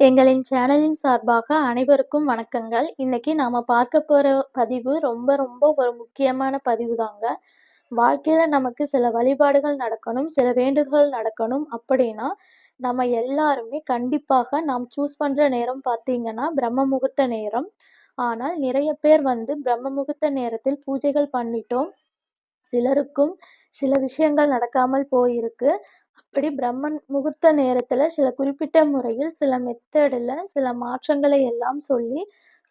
எங்களின் சேனலின் சார்பாக அனைவருக்கும் வணக்கங்கள். இன்னைக்கு நாம பார்க்க போற பதிவு ரொம்ப ரொம்ப ஒரு முக்கியமான பதிவு தாங்க. வாழ்க்கையில நமக்கு சில வழிபாடுகள் நடக்கணும், சில வேண்டுதல்கள் நடக்கணும் அப்படின்னா, நம்ம எல்லாருமே கண்டிப்பாக நாம் சூஸ் பண்ற நேரம் பார்த்தீங்கன்னா, பிரம்ம முகூர்த்த நேரம். ஆனால் நிறைய பேர் வந்து பிரம்ம முகூர்த்த நேரத்தில் பூஜைகள் பண்ணிட்டோம். சிலருக்கும் சில விஷயங்கள் நடக்காமல் போயிருக்கு. அப்படி பிரம்மன் முகூர்த்த நேரத்துல சில குறிப்பிட்ட முறையில் சில மெத்தடில் சில மாற்றங்களை எல்லாம் சொல்லி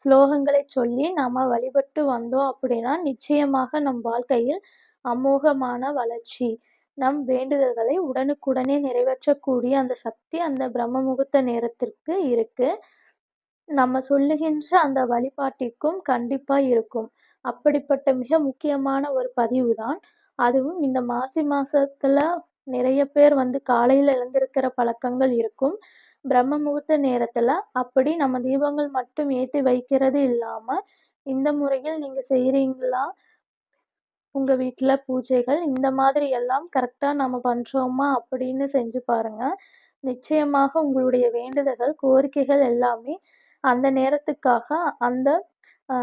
ஸ்லோகங்களை சொல்லி நாம வழிபட்டு வந்தோம் அப்படின்னா நிச்சயமாக நம் வாழ்க்கையில் அமோகமான வளர்ச்சி. நம் வேண்டுதல்களை உடனுக்குடனே நிறைவேற்றக்கூடிய அந்த சக்தி அந்த பிரம்ம முகூர்த்த நேரத்திற்கு இருக்கு. நம்ம சொல்லுகின்ற அந்த வழிபாட்டிற்கும் கண்டிப்பா இருக்கும். அப்படிப்பட்ட மிக முக்கியமான ஒரு பதிவு தான் அதுவும் இந்த மாசி மாசத்துல நிறைய பேர் வந்து காலையில் எழுந்திருக்கிற பழக்கங்கள் இருக்கும். பிரம்ம முகூர்த்த நேரத்தில் அப்படி நம்ம தீபங்கள் மட்டும் ஏற்றி வைக்கிறது இல்லாமல் இந்த முறையில் நீங்கள் செய்கிறீங்களா உங்கள் வீட்டில் பூஜைகள் இந்த மாதிரி எல்லாம் கரெக்டாக நம்ம பண்ணுறோமா அப்படின்னு செஞ்சு பாருங்க. நிச்சயமாக உங்களுடைய வேண்டுதல்கள் கோரிக்கைகள் எல்லாமே அந்த நேரத்துக்காக அந்த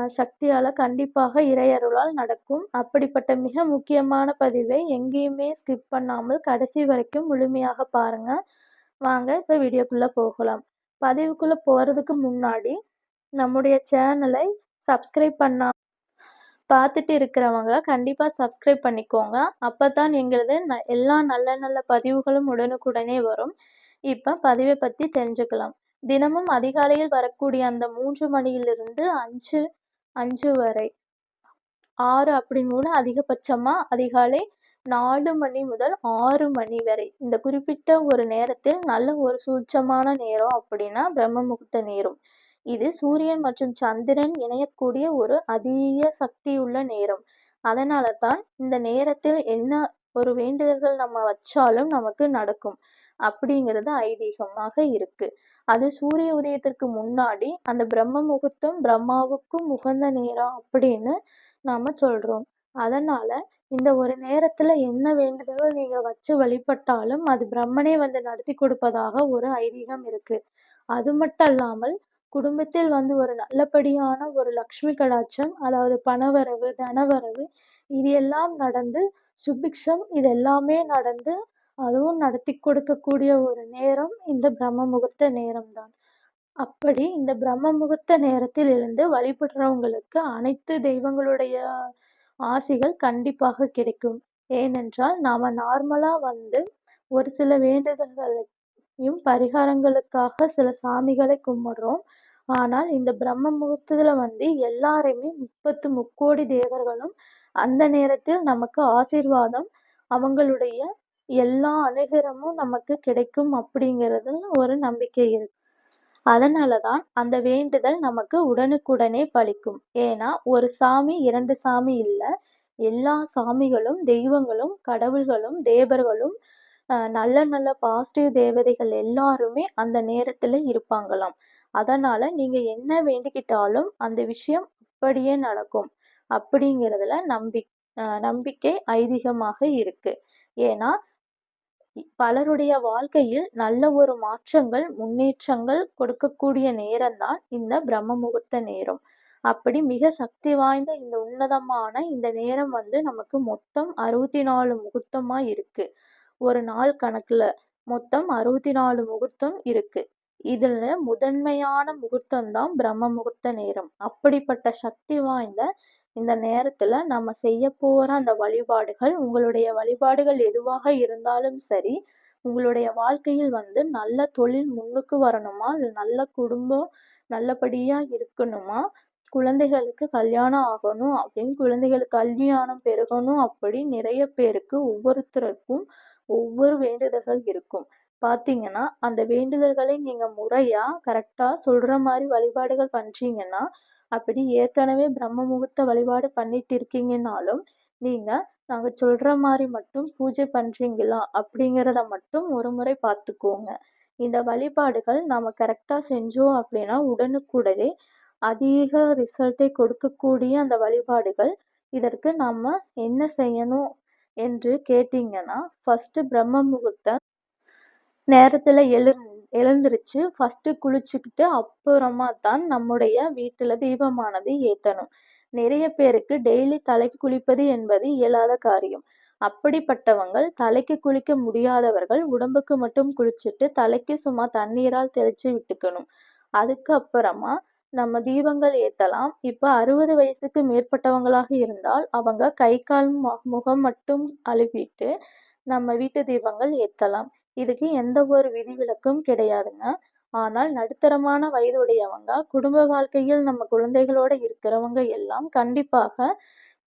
சக்தியால் கண்டிப்பாக இறையருளால் நடக்கும். அப்படிப்பட்ட மிக முக்கியமான பதிவை எங்கேயுமே ஸ்கிப் பண்ணாமல் கடைசி வரைக்கும் முழுமையாக பாருங்க. வாங்க இப்போ வீடியோக்குள்ளே போகலாம். பதிவுக்குள்ளே போகிறதுக்கு முன்னாடி நம்முடைய சேனலை சப்ஸ்கிரைப் பண்ணா பார்த்துட்டு இருக்கிறவங்க கண்டிப்பாக சப்ஸ்கிரைப் பண்ணிக்கோங்க. அப்போ தான் எங்களது ந- எல்லா நல்ல நல்ல பதிவுகளும் உடனுக்குடனே வரும். இப்போ பதிவை பற்றி தெரிஞ்சுக்கலாம். தினமும் அதிகாலையில் வரக்கூடிய அந்த மூன்று மணியிலிருந்து அஞ்சு அஞ்சு வரை. ஆறு அப்படின்னு கூட அதிகபட்சமா? அதிகாலை நாலு மணி முதல் ஆறு மணி வரை. இந்த குறிப்பிட்ட ஒரு நேரத்தில் நல்ல ஒரு சூட்சமான நேரம் அப்படின்னா பிரம்ம முகூர்த்த நேரம். இது சூரியன் மற்றும் சந்திரன் இணையக்கூடிய ஒரு அதிக சக்தியுள்ள நேரம். அதனால தான் இந்த நேரத்தில் என்ன ஒரு வேண்டுதல்கள் நம்ம வச்சாலும் நமக்கு நடக்கும். அப்படிங்கிறது ஐதீகமாக இருக்கு. அது சூரிய உதயத்திற்கு முன்னாடி அந்த பிரம்ம முகூர்த்தம் பிரம்மாவுக்கும் உகந்த நேரம் அப்படின்னு நாம சொல்றோம். அதனால இந்த ஒரு நேரத்துல என்ன வேண்டுதலோ நீங்க வச்சு வழிபட்டாலும் அது பிரம்மனே வந்து நடத்தி கொடுப்பதாக ஒரு ஐதீகம் இருக்கு. அது மட்டும் இல்லாமல் குடும்பத்தில் வந்து ஒரு நல்லபடியான ஒரு லக்ஷ்மி கடாட்சம் அதாவது பணவரவு தனவரவு இது எல்லாம் நடந்து சுபிக்ஷம் இது எல்லாமே நடந்து அதுவும் நடத்தி கொடுக்கக்கூடிய ஒரு நேரம் இந்த பிரம்ம முகூர்த்த நேரம்தான். அப்படி இந்த பிரம்ம முகூர்த்த நேரத்தில் இருந்து வழிபடுறவங்களுக்கு அனைத்து தெய்வங்களுடைய ஆசிகள் கண்டிப்பாக கிடைக்கும். ஏனென்றால் நாம நார்மலா வந்து ஒரு சில வேண்டுதல்களையும் பரிகாரங்களுக்காக சில சாமிகளை கும்பிடுறோம். ஆனால் இந்த பிரம்ம முகூர்த்தத்துல வந்து எல்லாருமே முப்பத்து முக்கோடி தேவர்களும் அந்த நேரத்தில் நமக்கு ஆசீர்வாதம் அவங்களுடைய எல்லா அனுகிரமும் நமக்கு கிடைக்கும் அப்படிங்கிறது ஒரு நம்பிக்கை இருக்கு. அதனாலதான் அந்த வேண்டுதல் நமக்கு உடனுக்குடனே பலிக்கும். ஏன்னா ஒரு சாமி இரண்டு சாமி இல்ல. எல்லா சாமிகளும் தெய்வங்களும் கடவுள்களும் தேவர்களும் நல்ல நல்ல பாசிட்டிவ் தேவதைகள் எல்லாருமே அந்த நேரத்துல இருப்பாங்களாம். அதனால நீங்க என்ன வேண்டிக்கிட்டாலும் அந்த விஷயம் அப்படியே நடக்கும். அப்படிங்கிறதுல நம்பி ஆஹ் நம்பிக்கை ஐதீகமாக இருக்கு. ஏன்னா பலருடைய வாழ்க்கையில் நல்ல ஒரு மாற்றங்கள் முன்னேற்றங்கள் கொடுக்கக்கூடிய நேரம்தான் இந்த பிரம்ம முகூர்த்த நேரம். அப்படி மிக சக்தி வாய்ந்த இந்த உன்னதமான இந்த நேரம் வந்து நமக்கு மொத்தம் அறுபத்தி நாலு முகூர்த்தமா இருக்கு. ஒரு நாள் கணக்குல மொத்தம் அறுபத்தி நாலு முகூர்த்தம் இருக்கு. இதுல முதன்மையான முகூர்த்தம் தான் பிரம்ம முகூர்த்த நேரம். அப்படிப்பட்ட சக்தி வாய்ந்த இந்த நேரத்துல நம்ம செய்ய போற அந்த வழிபாடுகள் உங்களுடைய வழிபாடுகள் எதுவாக இருந்தாலும் சரி உங்களுடைய வாழ்க்கையில் வந்து நல்ல தொழில் முன்னுக்கு வரணுமா? நல்ல குடும்பம் நல்லபடியா இருக்கணுமா? குழந்தைகளுக்கு கல்யாணம் ஆகணும் அப்படின்னு குழந்தைகளுக்கு கல்வியானம் பெருகணும் அப்படி நிறைய பேருக்கு ஒவ்வொருத்தருக்கும் ஒவ்வொரு வேண்டுதல்கள் இருக்கும். பாத்தீங்கன்னா அந்த வேண்டுதல்களை நீங்க முறையா கரெக்டா சொல்ற மாதிரி வழிபாடுகள் பண்ணிட்டீங்கன்னா அப்படி ஏற்கனவே பிரம்ம முகூர்த்த வழிபாடு பண்ணிட்டு இருக்கீங்கன்னாலும் நீங்க நாங்க சொல்ற மாதிரி மட்டும் பூஜை பண்றீங்களா அப்படிங்கிறத மட்டும் ஒரு முறை பார்த்துக்கோங்க. இந்த வழிபாடுகள் நாம கரெக்டா செஞ்சோம் அப்படின்னா உடனுக்குடனே அதிக ரிசல்ட்டை கொடுக்கக்கூடிய அந்த வழிபாடுகள் இதற்கு நாம என்ன செய்யணும் என்று கேட்டீங்கன்னா ஃபர்ஸ்ட் பிரம்ம முகூர்த்த நேரத்துல எழு எழுந்திருச்சு ஃபஸ்ட்டு குளிச்சுக்கிட்டு அப்புறமா தான் நம்முடைய வீட்டில் தீபமானது ஏற்றணும் நிறைய பேருக்கு டெய்லி தலைக்கு குளிப்பது என்பது இயலாத காரியம். அப்படிப்பட்டவங்க தலைக்கு குளிக்க முடியாதவர்கள் உடம்புக்கு மட்டும் குளிச்சுட்டு தலைக்கு சும்மா தண்ணீரால் தெளிச்சு விட்டுக்கணும். அதுக்கு அப்புறமா நம்ம தீபங்கள் ஏற்றலாம் இப்போ அறுபது வயசுக்கு மேற்பட்டவங்களாக இருந்தால் அவங்க கை, கால், முகம் மட்டும் அழுவிட்டு நம்ம வீட்டு தீபங்கள் ஏற்றலாம் இதுக்கு எந்த ஒரு விதிவிலக்கும் கிடையாதுங்க. ஆனால் நடுத்தரமான வயதுடையவங்க, குடும்ப வாழ்க்கையில் நம்ம குழந்தைகளோட இருக்கிறவங்க எல்லாம் கண்டிப்பாக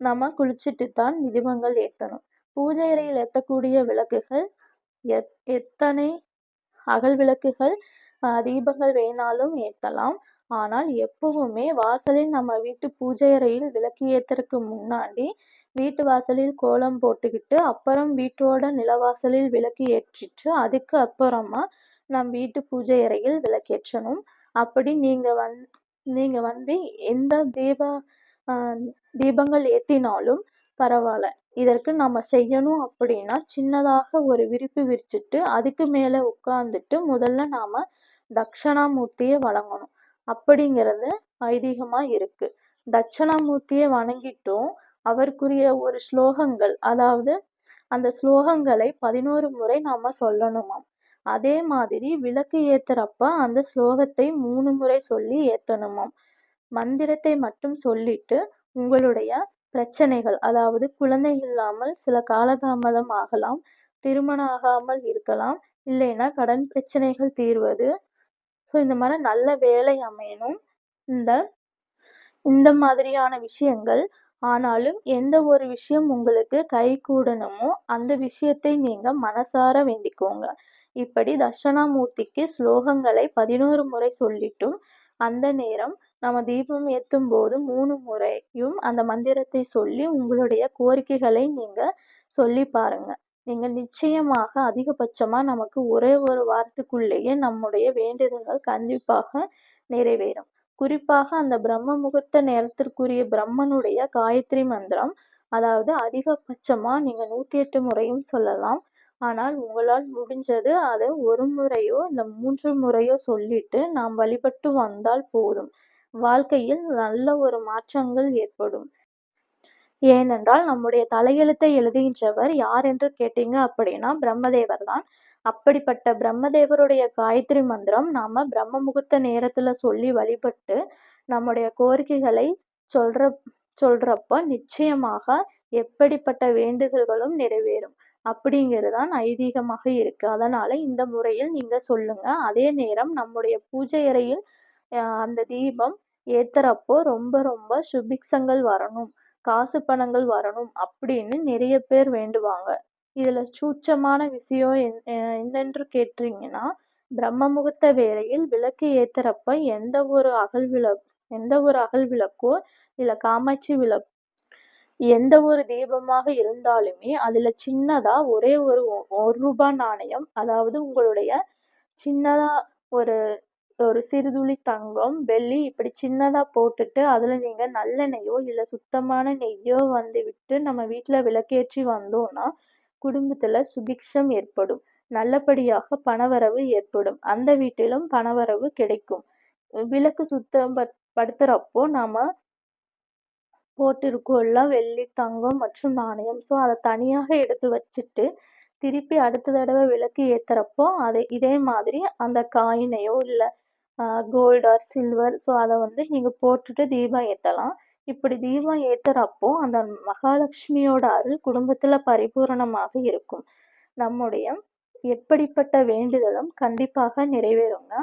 நம்ம குளிச்சுட்டு தான் தீபங்கள் ஏத்தணும். பூஜை அறையில் ஏத்தக்கூடிய விளக்குகள் எத் எத்தனை அகல் விளக்குகள் தீபங்கள் வேணாலும் ஏத்தலாம். ஆனால் எப்பவுமே வாசலில் நம்ம வீட்டு பூஜை அறையில் விளக்கு ஏத்துறதுக்கு முன்னாடி வீட்டு வாசலில் கோலம் போட்டுக்கிட்டு அப்புறம் வீட்டோட நிலவாசலில் விளக்கு ஏற்றிட்டு அதுக்கு அப்புறமா நம் வீட்டு பூஜை அறையில் விளக்கேற்றணும். அப்படி நீங்கள் வந் நீங்கள் வந்து எந்த தீப தீபங்கள் ஏற்றினாலும் பரவாயில்ல இதற்கு நம்ம செய்யணும் அப்படின்னா சின்னதாக ஒரு விரிப்பு விரிச்சிட்டு அதுக்கு மேலே உட்காந்துட்டு முதல்ல நாம் தட்சணாமூர்த்திய வழங்கணும் அப்படிங்கிறது ஐதீகமா இருக்கு. தட்சணாமூர்த்தியை வணங்கிட்டோம் அவருக்குரிய ஒரு ஸ்லோகங்கள் அதாவது அந்த ஸ்லோகங்களை பதினோரு முறை நாம சொல்லணுமாம். அதே மாதிரி விளக்கு ஏத்துறப்ப அந்த ஸ்லோகத்தை மூணு முறை சொல்லி ஏத்தணுமாம். மந்திரத்தை மட்டும் சொல்லிட்டு உங்களுடைய பிரச்சனைகள் அதாவது குழந்தை இல்லாமல் சில காலதாமதம் ஆகலாம். திருமணம் ஆகாமல் இருக்கலாம். இல்லைன்னா கடன் பிரச்சனைகள் தீர்வது ஸோ இந்த மாதிரி நல்ல வேலை அமையணும். இந்த இந்த மாதிரியான விஷயங்கள் ஆனாலும் எந்த ஒரு விஷயம் உங்களுக்கு கைகூடணுமோ அந்த விஷயத்தை நீங்கள் மனசார வேண்டிக்கோங்க. இப்படி தட்சணாமூர்த்திக்கு ஸ்லோகங்களை பதினோரு முறை சொல்லிட்டும் அந்த நேரம் நம்ம தீபம் ஏற்றும் போது மூணு முறையும் அந்த மந்திரத்தை சொல்லி உங்களுடைய கோரிக்கைகளை நீங்கள் சொல்லி பாருங்க. நீங்கள் நிச்சயமாக அதிகபட்சமா நமக்கு ஒரே ஒரு வாரத்துக்குள்ளேயே நம்முடைய வேண்டுதல்கள் கண்டிப்பாக நிறைவேறும். குறிப்பாக அந்த பிரம்ம முகூர்த்த நேரத்திற்குரிய பிரம்மனுடைய காயத்ரி மந்திரம் அதாவது அதிகபட்சமா நீங்க நூத்தி எட்டு முறையும் சொல்லலாம். ஆனால் உங்களால் முடிஞ்சது அதை ஒரு முறையோ இல்ல மூன்று முறையோ சொல்லிட்டு நாம் வழிபட்டு வந்தால் போதும். வாழ்க்கையில் நல்ல ஒரு மாற்றங்கள் ஏற்படும். ஏனென்றால் நம்முடைய தலையெழுத்தை எழுதுகின்றவர் யார் என்று கேட்டீங்க அப்படின்னா பிரம்மதேவர் தான். அப்படிப்பட்ட பிரம்மதேவருடைய காயத்ரி மந்திரம் நாம பிரம்ம முகூர்த்த நேரத்துல சொல்லி வழிபட்டு நம்முடைய கோரிக்கைகளை சொல்ற சொல்றப்ப நிச்சயமாக எப்படிப்பட்ட வேண்டுதல்களும் நிறைவேறும். அப்படிங்கிறது தான் ஐதீகமாக இருக்கு. அதனால இந்த முறையில் நீங்க சொல்லுங்க. அதே நேரம் நம்முடைய பூஜை அறையில் அந்த தீபம் ஏத்துறப்போ ரொம்ப ரொம்ப சுபிக்ஷங்கள் வரணும். காசு பணங்கள் வரணும் அப்படின்னு நிறைய பேர் வேண்டுவாங்க. இதுல சூட்சமான விஷயம் என்னென்று கேட்டீங்கன்னா பிரம்ம முகூர்த்த வேளையில் விளக்கு ஏத்துறப்ப எந்த ஒரு அகல் விளக்கு எந்த ஒரு அகல் விளக்கோ இல்ல காமாட்சி விளக்கு எந்த ஒரு தீபமாக இருந்தாலுமே அதுல சின்னதா ஒரே ஒரு ஒரு ரூபாய் நாணயம் அதாவது உங்களுடைய சின்னதா ஒரு ஒரு சிறுதுளி தங்கம், வெள்ளி இப்படி சின்னதாக போட்டுட்டு அதில் நீங்கள் நல்லெண்ணெயோ இல்லை சுத்தமான நெய்யோ வந்து விட்டு நம்ம வீட்டில் விளக்கேற்றி வந்தோம்னா குடும்பத்தில் சுபிக்ஷம் ஏற்படும். நல்லபடியாக பணவரவு ஏற்படும். அந்த வீட்டிலும் பணவரவு கிடைக்கும். விளக்கு சுத்தம் படுத்துறப்போ நாம போட்டிருக்கோம்ல வெள்ளி, தங்கம் மற்றும் நாணயம். ஸோ அதை தனியாக எடுத்து வச்சுட்டு திருப்பி அடுத்த தடவை விளக்கு ஏத்துறப்போ அதை இதே மாதிரி அந்த காயினையோ இல்லை கோல்டு ஆர் சில்வர் ஸோ அதை வந்து நீங்கள் போட்டுட்டு தீபம் ஏற்றலாம் இப்படி தீபம் ஏற்றுறப்போ அந்த மகாலட்சுமியோட அருள் குடும்பத்தில் பரிபூரணமாக இருக்கும். நம்முடைய எப்படிப்பட்ட வேண்டுதலும் கண்டிப்பாக நிறைவேறுங்க.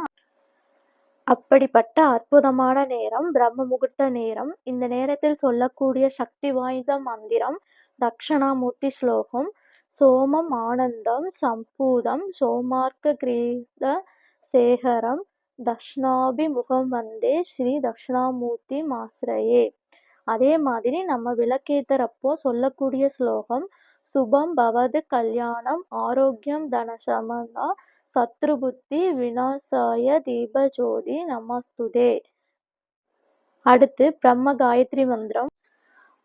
அப்படிப்பட்ட அற்புதமான நேரம் பிரம்ம முகூர்த்த நேரம். இந்த நேரத்தில் சொல்லக்கூடிய சக்தி வாய்ந்த மந்திரம் தக்ஷணாமூர்த்தி ஸ்லோகம் சோமம் ஆனந்தம் சம்பூதம் சோமார்க்க கிரீத சேகரம் தக்ஷணாபிமுகம் வந்தே ஸ்ரீ தக்ஷணாமூர்த்தி மாஸ்ரயே. அதே மாதிரி நம்ம விளக்கேத்துறப்போ சொல்லக்கூடிய ஸ்லோகம் சுபம் பவது கல்யாணம் ஆரோக்கியம் தனசமதா சத்ருபுத்தி விநாசாய தீபஜோதி நமஸ்துதே. அடுத்து பிரம்ம காயத்ரி மந்திரம்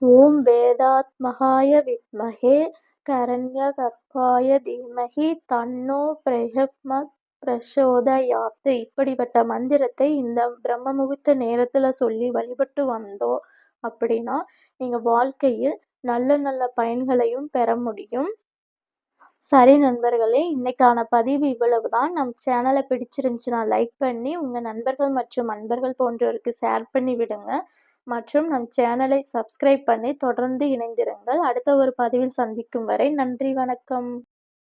ஓம் வேதாத்மகாய வித்மஹே கரண்யகர்ப்பாய தீமகி தன்னோ பிரஹ்மத் பிரச்சோதயாத் இப்படிப்பட்ட மந்திரத்தை இந்த பிரம்ம முகூர்த்த நேரத்துல சொல்லி வழிபட்டு வந்தோம் அப்படின்னா நீங்க வாழ்க்கையில் நல்ல நல்ல பயன்களையும் பெற முடியும். சரி நண்பர்களே இன்னைக்கான பதிவு இவ்வளவுதான். நம் சேனலை பிடிச்சிருந்துச்சுன்னா லைக் பண்ணி உங்கள் நண்பர்கள் மற்றும் நண்பர்கள் போன்றோருக்கு ஷேர் பண்ணி விடுங்க. மற்றும் நம் சேனலை சப்ஸ்கிரைப் பண்ணி தொடர்ந்து இணைந்திருங்கள். அடுத்த ஒரு பதிவில் சந்திக்கும் வரை நன்றி வணக்கம்.